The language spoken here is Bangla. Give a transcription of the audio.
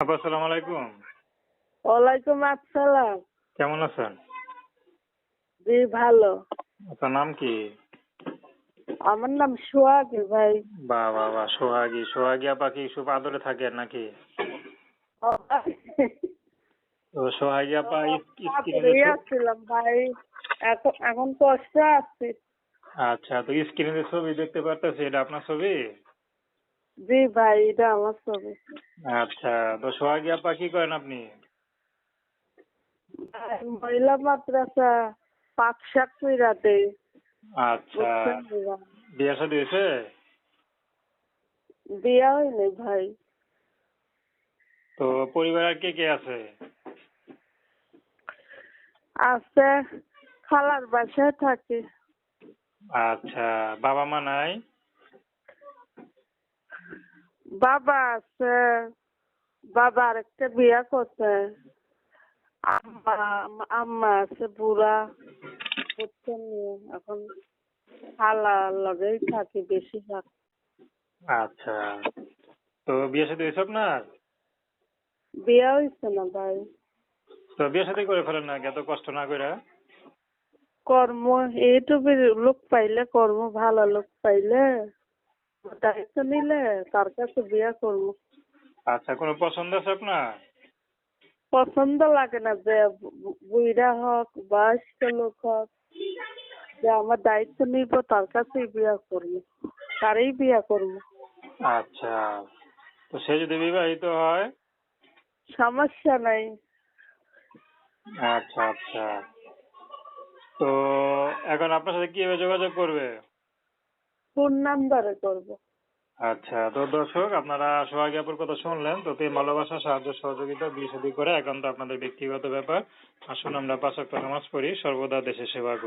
আপা আসসালামু আলাইকুম। ওয়ালাইকুম আসসালাম। কেমন আছেন? জি ভালো। আপনার নাম কি? আমার নাম সোহাগী ভাই। বা বা বা সোহাগী। সোহাগী আপা কি খুব আদরে থাকেন নাকি? তো সোহাগী আপা তাড়াতাড়ি ভাই। এখন এখন কষ্টে আছি। আচ্ছা তো স্ক্রিনে ছবি দেখতে পারতেছি এটা আপনার ছবি? জি ভাই এটা আমার ছবি। আচ্ছা তো সোহাগী আপা কি করেন আপনি? মহিলা মাদ্রাসা পাক শাক কইরা দেই আচ্ছা? বিয়ে শাদী হয়েছে? বিয়া হয়নি ভাই। তো পরিবারের কে কে আছে? আছে খালার বাসায় থাকে। আচ্ছা বাবা মা নাই? বাবা আছে বাবা একটা বিয়া করছে। আম্মা আম্মা আছে বুড়া বুঝছেন? এখন খালা লগেই থাকি বেশিরভাগ। আচ্ছা। তো বিয়ে শাদী হয়েছে আপনার? বিয়া হয়েছে না ভাই। তো বিয়ে শাদী করে ফেলেন না এত কষ্ট না করে? কর্ম এইটুকু লোক পাইলে কর্ম ভালো লোক পাইলে দায়িত্ব নিলে তার কাছে বিয়া করব। আচ্ছা কোনো পছন্দ আছে আপনার? পছন্দ লাগে না যে বু- বুইড়া হোক বয়স্ক লোক হোক যে আমার দায়িত্ব নিব তার কাছেই বিয়া করব তারই বিয়া করব। আচ্ছা তো সে যদি বিবাহিত হয়? সমস্যা নাই। আচ্ছা আচ্ছা। তো এখন আপনার সাথে কীভাবে যোগাযোগ করবে? কোন নাম্বারে করব। আচ্ছা তো দর্শক, আপনারা সোহাগী আপুর কথা শুনলেন, তো প্রেম ভালোবাসা, সাহায্য, সহযোগিতা বিয়ে শাদী করে একান্ত আপনাদের ব্যক্তিগত ব্যাপার। আসুন আমরা পাঁচ ওয়াক্ত নামাজ পড়ি, সর্বদা দেশের সেবা করি।